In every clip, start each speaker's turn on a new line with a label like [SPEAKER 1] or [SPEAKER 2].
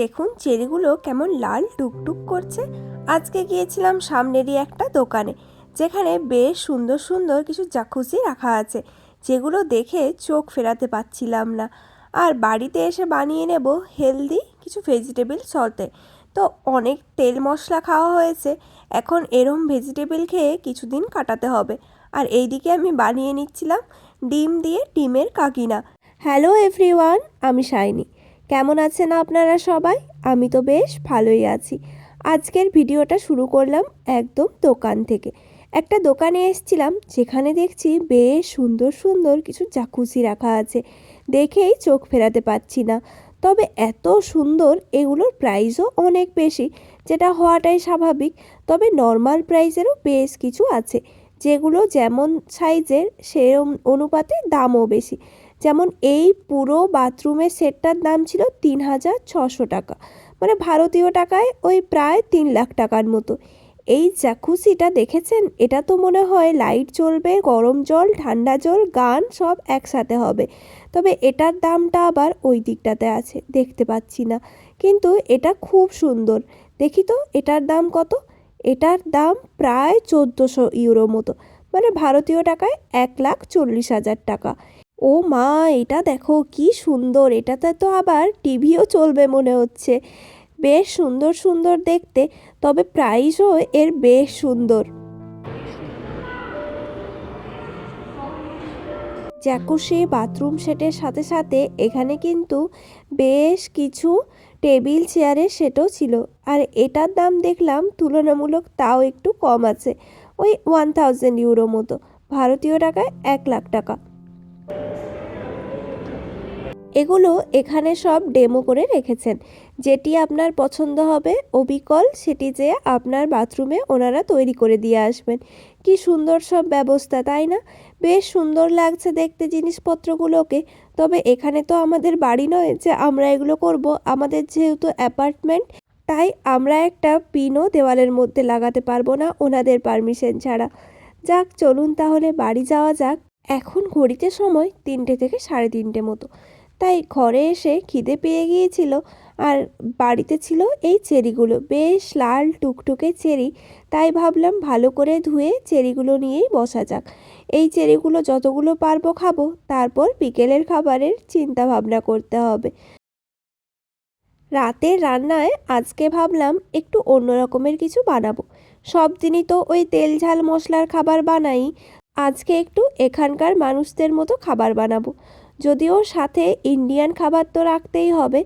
[SPEAKER 1] দেখুন চেরিগুলো কেমন লাল টুকটুক করছে আজকে গিয়েছিলাম সামনেরই একটা দোকানে যেখানে বেশ সুন্দর সুন্দর কিছু জাকুসি রাখা আছে যেগুলো দেখে চোখ ফেরাতে পারছিলাম না আর বাড়িতে এসে বানিয়ে নেব হেলদি কিছু ভেজিটেবিল সলতে তো অনেক তেল মশলা খাওয়া হয়েছে এখন এরম ভেজিটেবিল খেয়ে কিছুদিন কাটাতে হবে আর এইদিকে আমি বানিয়ে নিচ্ছিলাম ডিম দিয়ে ডিমের কাকিনা হ্যালো এভরিওয়ান আমি শাইনি কেমন আছেন আপনারা সবাই আমি তো বেশ ভালোই আছি আজকের ভিডিওটা শুরু করলাম একদম দোকান থেকে একটা দোকানে এসছিলাম যেখানে দেখছি বেশ সুন্দর সুন্দর কিছু চাকুসি রাখা আছে দেখেই চোখ ফেরাতে পারছি না তবে এত সুন্দর এগুলোর প্রাইসও অনেক বেশি যেটা হওয়াটাই স্বাভাবিক তবে নর্মাল প্রাইসেরও বেশ কিছু আছে যেগুলো যেমন সাইজের সেরম অনুপাতে দামও বেশি যেমন এই পুরো বাথরুমের সেটটার দাম ছিল তিন হাজার ছশো টাকা মানে ভারতীয় টাকায় ওই প্রায় তিন লাখ টাকার মতো এই জ্যাকুসিটা দেখেছেন এটা তো মনে হয় লাইট চলবে গরম জল ঠান্ডা জল গান সব একসাথে হবে তবে এটার দামটা আবার ওই দিকটাতে আছে দেখতে পাচ্ছি না কিন্তু এটা খুব সুন্দর দেখি তো এটার দাম কত এটার দাম প্রায় চোদ্দোশো ইউরো মতো মানে ভারতীয় টাকায় এক লাখ চল্লিশ হাজার টাকা ও মা এটা দেখো কি সুন্দর এটাতে তো আবার টিভিও চলবে মনে হচ্ছে বেশ সুন্দর সুন্দর দেখতে তবে প্রাইসও এর বেশ সুন্দর জ্যাকুশি বাথরুম সেটের সাথে সাথে এখানে কিন্তু বেশ কিছু টেবিল চেয়ারের সেটও ছিল আর এটার দাম দেখলাম তুলনামূলক তাও একটু কম আছে ওই ওয়ান থাউজেন্ড ইউরো মতো ভারতীয় টাকায় এক লাখ টাকা এগুলো এখানে সব ডেমো করে রেখেছেন যেটি আপনার পছন্দ হবে অবিকল সেটি যে আপনার বাথরুমে ওনারা তৈরি করে দিয়ে আসবেন কি সুন্দর সব ব্যবস্থা তাই না বেশ সুন্দর লাগছে দেখতে জিনিসপত্রগুলোকে তবে এখানে তো আমাদের বাড়ি নয় যে আমরা এগুলো করব আমাদের যেহেতু অ্যাপার্টমেন্ট তাই আমরা একটা পিনও দেওয়ালের মধ্যে লাগাতে পারবো না ওনাদের পারমিশন ছাড়া যাক চলুন তাহলে বাড়ি যাওয়া যাক এখন ঘড়িতে সময় তিনটে থেকে সাড়ে তিনটে মতো তাই ঘরে এসে খিদে পেয়ে গিয়েছিল আর বাড়িতে ছিল এই চেরিগুলো বেশ লাল টুকটুকে চেরি তাই ভাবলাম ভালো করে ধুয়ে চেরিগুলো নিয়েই বসা যাক এই চেরিগুলো যতগুলো পারবো খাবো তারপর বিকেলের খাবারের চিন্তা ভাবনা করতে হবে রাতের রান্নায় আজকে ভাবলাম একটু অন্য রকমের কিছু বানাবো সব দিনই তো ওই তেল ঝাল মশলার খাবার বানাই আজকে একটু এখানকার মানুষদের মতো খাবার বানাবো যদিও সাথে ইন্ডিয়ান খাবার তো রাখতেই হবে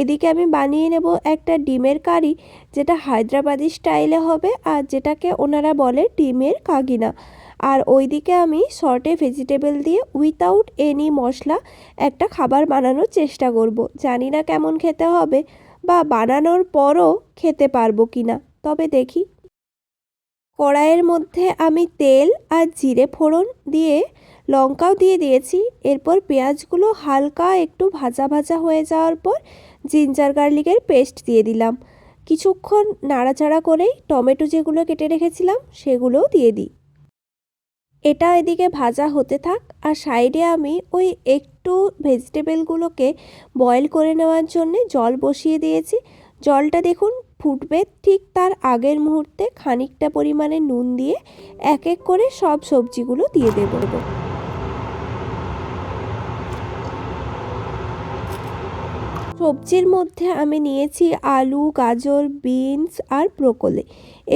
[SPEAKER 1] এদিকে আমি বানিয়ে নেব একটা ডিমের কারি যেটা হায়দ্রাবাদি স্টাইলে হবে আর যেটাকে ওনারা বলে ডিমের কাগিনা আর ওইদিকে আমি শর্টে ভেজিটেবল দিয়ে উইথাউট এনি মশলা একটা খাবার বানানোর চেষ্টা করব। জানি না কেমন খেতে হবে বা বানানোর পরও খেতে পারবো কি না তবে দেখি কড়াইয়ের মধ্যে আমি তেল আর জিরে ফোড়ন দিয়ে লঙ্কাও দিয়ে দিয়েছি এরপর পেঁয়াজগুলো হালকা একটু ভাজা ভাজা হয়ে যাওয়ার পর জিঞ্জার গার্লিকের পেস্ট দিয়ে দিলাম কিছুক্ষণ নাড়াচাড়া করেই টমেটো যেগুলো কেটে রেখেছিলাম সেগুলোও দিয়ে দিই এটা এদিকে ভাজা হতে থাক আর সাইডে আমি ওই একটু ভেজিটেবলগুলোকে বয়েল করে নেওয়ার জন্যে জল বসিয়ে দিয়েছি জলটা দেখুন ফুটবে ঠিক তার আগের মুহূর্তে খানিকটা পরিমাণে নুন দিয়ে এক এক করে সব সবজিগুলো দিয়ে দেবো সবজির মধ্যে আমি নিয়েছি আলু গাজর বিনস আর ব্রোকলি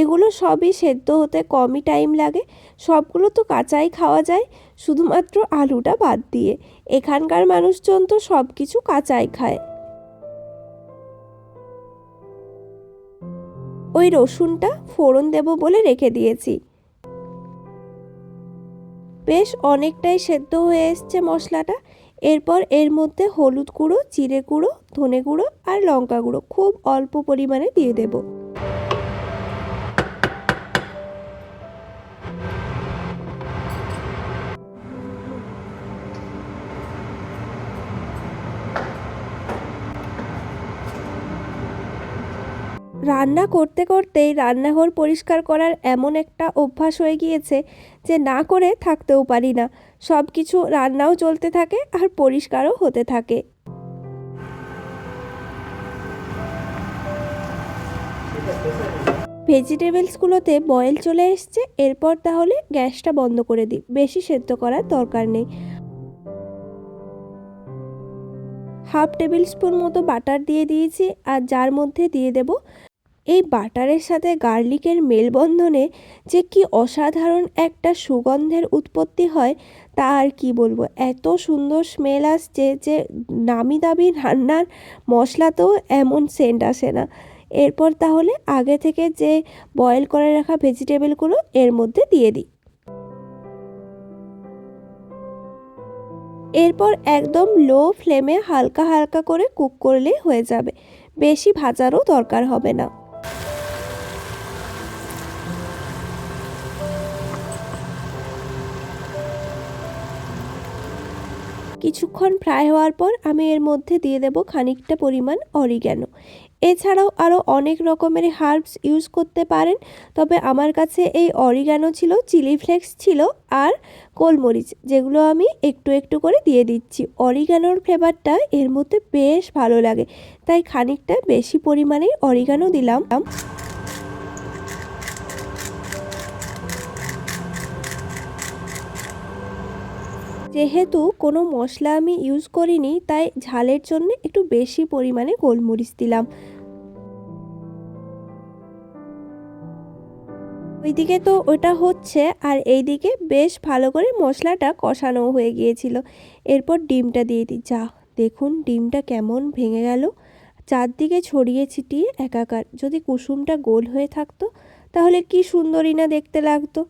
[SPEAKER 1] এগুলো সবই সেদ্ধ হতে কমই টাইম লাগে সবগুলো তো কাঁচাই খাওয়া যায় শুধুমাত্র আলুটা বাদ দিয়ে এখানকার মানুষজন তো সব কিছু কাঁচাই খায় ওই রসুনটা ফোড়ন দেব বলে রেখে দিয়েছি বেশ অনেকটাই সেদ্ধ হয়ে এসছে মশলাটা এরপর এর মধ্যে হলুদ গুঁড়ো চিরে গুঁড়ো ধনে গুঁড়ো আর লঙ্কা গুঁড়ো খুব অল্প পরিমাণে দিয়ে দেব রান্না করতে করতেই রান্নাঘর পরিষ্কার করার এমন একটা অভ্যাস হয়ে গিয়েছে যে না করে থাকতেও পারি না সব কিছু রান্নাও চলতে থাকে আর পরিষ্কারও হতে থাকে ভেজিটেবলসগুলোতে বয়েল চলে এসছে এরপর তাহলে গ্যাসটা বন্ধ করে দিই বেশি সেদ্ধ করার দরকার নেই হাফ টেবিল স্পুন মতো বাটার দিয়ে দিয়েছি আর যার মধ্যে দিয়ে দেব এই বাটারের সাথে গার্লিকের মেলবন্ধনে যে কি অসাধারণ একটা সুগন্ধের উৎপত্তি হয় তা আর কি বলবো এত সুন্দর স্মেল আসছে যে নামি দামি রান্নার মশলাতেও এমন সেন্ট আসে না এরপর তাহলে আগে থেকে যে বয়েল করে রাখা ভেজিটেবলগুলো এর মধ্যে দিয়ে দিই এরপর একদম লো ফ্লেমে হালকা হালকা করে কুক করলে হয়ে যাবে বেশি ভাজারও দরকার হবে না কিছুক্ষণ ফ্রাই হওয়ার পর আমি এর মধ্যে দিয়ে দেব খানিকটা পরিমাণ অরিগ্যানো এছাড়াও আরও অনেক রকমের হার্বস ইউজ করতে পারেন তবে আমার কাছে এই অরিগ্যানো ছিল চিলি ফ্লেক্স ছিল আর গোলমরিচ যেগুলো আমি একটু একটু করে দিয়ে দিচ্ছি অরিগ্যানোর ফ্লেভারটা এর মধ্যে বেশ ভালো লাগে তাই খানিকটা বেশি পরিমাণে অরিগ্যানো দিলাম যেহেতু কোনো মশলা আমি ইউজ করিনি তাই ঝালের জন্য একটু বেশি পরিমাণে গোলমরিচ দিলাম ওইদিকে তো ওটা হচ্ছে আর এইদিকে বেশ ভালো করে মশলাটা কষানো হয়ে গিয়েছিল এরপর ডিমটা দিয়ে দিই যা দেখুন ডিমটা কেমন ভেঙে গেল চারদিকে ছড়িয়ে ছিটিয়ে একাকার যদি কুসুমটা গোল হয়ে থাকতো তাহলে কি সুন্দরী না দেখতে লাগতো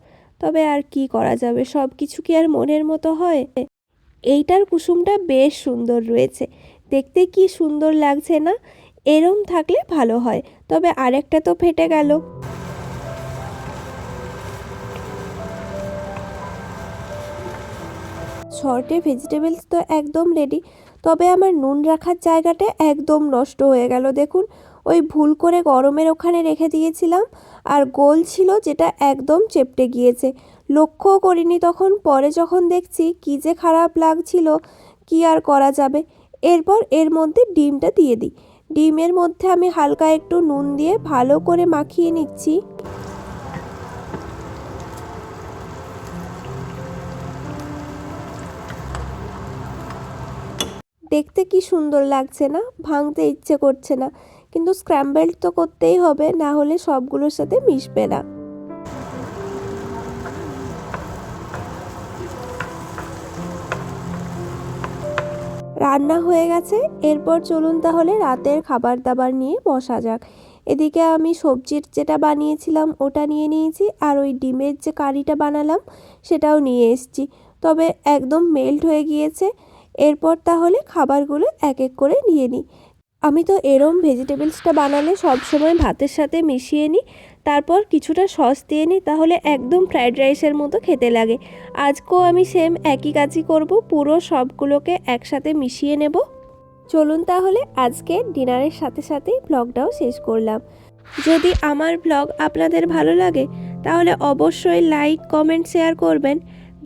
[SPEAKER 1] তবে আর কি করা যাবে সব কিছু কি আর মনের মতো হয় এইটার কুসুমটা বেশ সুন্দর রয়েছে দেখতে কি সুন্দর লাগছে না এরম থাকলে ভালো হয় তবে আরেকটা তো ফেটে গেল শর্টে ভেজিটেবলস তো একদম রেডি তবে আমার নুন রাখার জায়গাটা একদম নষ্ট হয়ে গেল দেখুন ওই ভুল করে গরমের ওখানে রেখে দিয়েছিলাম আর গোল ছিল যেটা একদম চেপটে গিয়েছে লক্ষ্যও করিনি তখন পরে যখন দেখছি কী যে খারাপ লাগছিল কি আর করা যাবে এরপর এর মধ্যে ডিমটা দিয়ে দিই ডিমের মধ্যে আমি হালকা একটু নুন দিয়ে ভালো করে মাখিয়ে নিচ্ছি দেখতে কি সুন্দর লাগছে না ভাঙতে ইচ্ছে করছে না কিন্তু স্ক্র্যাম্বেল তো করতেই হবে না হলে সবগুলোর সাথে মিশবে না রান্না হয়ে গেছে এরপর চলুন তাহলে রাতের খাবার দাবার নিয়ে বসা যাক এদিকে আমি সবজির যেটা বানিয়েছিলাম ওটা নিয়ে নিয়েছি আর ওই ডিমের যে কারিটা বানালাম সেটাও নিয়ে এসছি তবে একদম মেল্ট হয়ে গিয়েছে এরপর তাহলে খাবারগুলো এক এক করে নিয়ে নিই আমি তো এরম ভেজিটেবলসটা বানালে সবসময় ভাতের সাথে মিশিয়ে নিই তারপর কিছুটা সস দিয়ে নিই তাহলে একদম ফ্রায়েড রাইসের মতো খেতে লাগে আজকেও আমি সেম একই কাজই করব পুরো সবগুলোকে একসাথে মিশিয়ে নেব চলুন তাহলে আজকে ডিনারের সাথে সাথেই ব্লগটাও শেষ করলাম যদি আমার ব্লগ আপনাদের ভালো লাগে তাহলে অবশ্যই লাইক কমেন্ট শেয়ার করবেন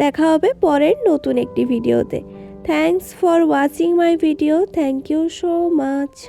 [SPEAKER 1] দেখা হবে পরের নতুন একটি ভিডিওতে Thanks for watching my video. Thank you so much.